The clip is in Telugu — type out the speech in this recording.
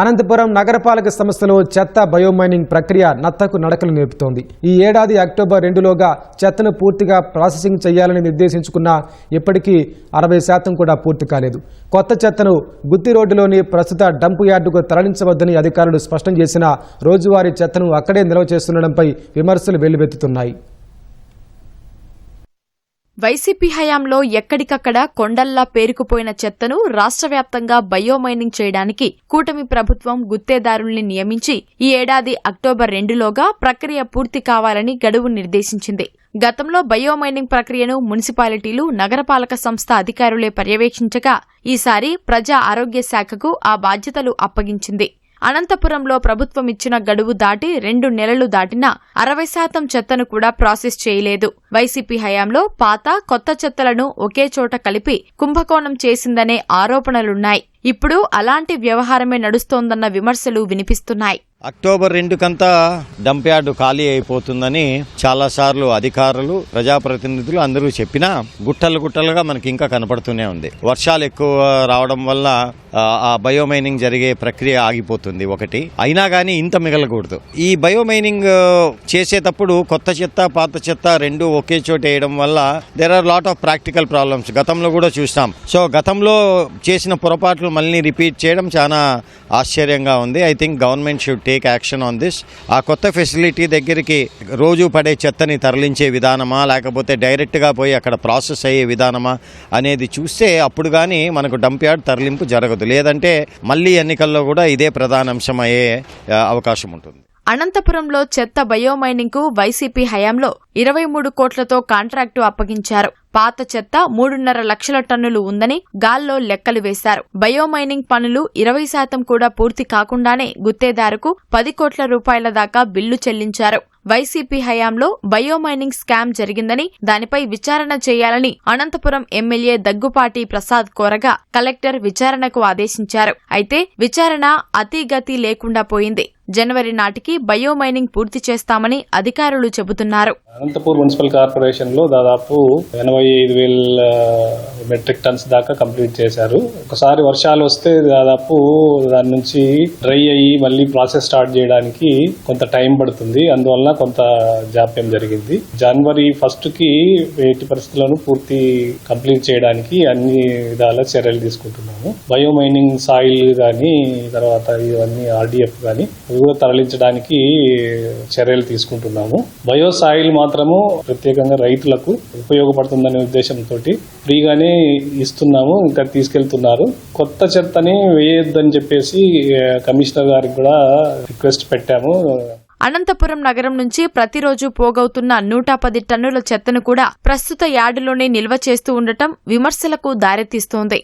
అనంతపురం నగరపాలక సంస్థలో చెత్త బయోమైనింగ్ ప్రక్రియ నత్తకు నడకలు నేర్పుతోంది. ఈ ఏడాది అక్టోబర్ రెండులోగా చెత్తను పూర్తిగా ప్రాసెసింగ్ చేయాలని నిర్దేశించుకున్న ఇప్పటికీ అరవై శాతం కూడా పూర్తి కాలేదు. కొత్త చెత్తను గుత్తి రోడ్డులోని ప్రస్తుత డంపు యార్డుకు తరలించవద్దని అధికారులు స్పష్టం చేసిన రోజువారీ చెత్తను అక్కడే నిల్వ చేస్తుండడంపై విమర్శలు వెల్లువెత్తుతున్నాయి. వైసీపీ హయాంలో ఎక్కడికక్కడ కొండల్లా పేరుకుపోయిన చెత్తను రాష్ట్ర వ్యాప్తంగా బయోమైనింగ్ చేయడానికి కూటమి ప్రభుత్వం గుత్తేదారుల్ని నియమించి ఈ ఏడాది అక్టోబర్ రెండులోగా ప్రక్రియ పూర్తి కావాలని గడువు నిర్దేశించింది. గతంలో బయోమైనింగ్ ప్రక్రియను మున్సిపాలిటీలు నగరపాలక సంస్థ అధికారులే పర్యవేక్షించగా ఈసారి ప్రజా ఆరోగ్య శాఖకు ఆ బాధ్యతలు అప్పగించింది. అనంతపురంలో ప్రభుత్వం ఇచ్చిన గడువు దాటి రెండు నెలలు దాటినా అరవై శాతం చెత్తను కూడా ప్రాసెస్ చేయలేదు. వైసీపీ హయాంలో పాత కొత్త చెత్తలను ఒకే చోట కలిపి కుంభకోణం చేసిందనే ఆరోపణలున్నాయి. ఇప్పుడు అలాంటి వ్యవహారమే నడుస్తోందన్న విమర్శలు వినిపిస్తున్నాయి. అక్టోబర్ రెండుకంతా డంప్ యార్డు ఖాళీ అయిపోతుందని చాలాసార్లు అధికారులు ప్రజాప్రతినిధులు అందరూ చెప్పినా గుట్టలు గుట్టలుగా మనకి ఇంకా కనపడుతూనే ఉంది. వర్షాలు ఎక్కువ రావడం వల్ల ఆ, బయోమైనింగ్ జరిగే ప్రక్రియ ఆగిపోతుంది ఒకటి. అయినా కానీ ఇంత మిగలకూడదు. ఈ బయోమైనింగ్ చేసేటప్పుడు కొత్త చెత్త పాత చెత్త రెండు ఒకే చోట వేయడం వల్ల there are lot of practical problems గతంలో కూడా చూసాం సో గతంలో చేసిన పొరపాట్లు మళ్ళీ రిపీట్ చేయడం చాలా ఆశ్చర్యంగా ఉంది. I think government should take action on this ఆ కొత్త ఫెసిలిటీ దగ్గరికి రోజు పడే చెత్తని తరలించే విధానమా లేకపోతే డైరెక్ట్గా పోయి అక్కడ ప్రాసెస్ అయ్యే విధానమా అనేది చూస్తే అప్పుడు కానీ మనకు డంప్ యార్డ్ తరలింపు జరగదు. లేదంటే మళ్ళీ ఎన్నికల్లో కూడా ఇదే ప్రధాన అంశం అయ్యే అవకాశం ఉంటుంది. అనంతపురంలో చెత్త బయోమైనింగ్కు వైసీపీ హయాంలో ఇరవై మూడు కోట్లతో కాంట్రాక్టు అప్పగించారు. పాత చెత్త మూడున్నర లక్షల టన్నులు ఉందని గాల్లో లెక్కలు వేశారు. బయోమైనింగ్ పనులు ఇరవై శాతం కూడా పూర్తి కాకుండానే గుత్తేదారుకు పది కోట్ల రూపాయల దాకా బిల్లు చెల్లించారు. వైసీపీ హయాంలో బయోమైనింగ్ స్కామ్ జరిగిందని దానిపై విచారణ చేయాలని అనంతపురం ఎమ్మెల్యే దగ్గుపాటి ప్రసాద్ కోరగా కలెక్టర్ విచారణకు ఆదేశించారు. అయితే విచారణ అతిగతి లేకుండా పోయింది. జనవరి నాటికి బయోమైనింగ్ పూర్తి చేస్తామని అధికారులు చెబుతున్నారు. అనంతపూర్ మున్సిపల్ కార్పొరేషన్లో దాదాపు ఎనభై ఐదు వేల మెట్రిక్ టన్స్ దాకా కంప్లీట్ చేశారు. ఒకసారి వర్షాలు వస్తే దాదాపు దాని నుంచి డ్రై అయ్యి మళ్ళీ ప్రాసెస్ స్టార్ట్ చేయడానికి కొంత టైం పడుతుంది. అందువల్ల కొంత జాప్యం జరిగింది. జనవరి ఫస్ట్కి ఎయిటీ పరిస్థితులను పూర్తి కంప్లీట్ చేయడానికి అన్ని విధాల చర్యలు తీసుకుంటున్నాము. బయో మైనింగ్ సాయిల్ కానీ తర్వాత ఇవన్నీ ఆర్డిఎఫ్ కానీ అవి కూడా తరలించడానికి చర్యలు తీసుకుంటున్నాము. బయో సాయిల్ మాత్రము ప్రత్యేకంగా రైతులకు ఉపయోగపడుతుందనే ఉద్దేశంతో ఫ్రీగానే ఇస్తున్నాము ఇంకా తీసుకెళ్తున్నారు. కొత్త చెత్తని వేయొద్దని చెప్పేసి కమిషనర్ గారికి కూడా రిక్వెస్ట్ పెట్టాము. అనంతపురం నగరం నుంచి ప్రతిరోజు పోగవుతున్న నూట పది టన్నుల చెత్తను కూడా ప్రస్తుత యార్డులోనే నిల్వ చేస్తూ ఉండటం విమర్శలకు దారితీస్తోంది.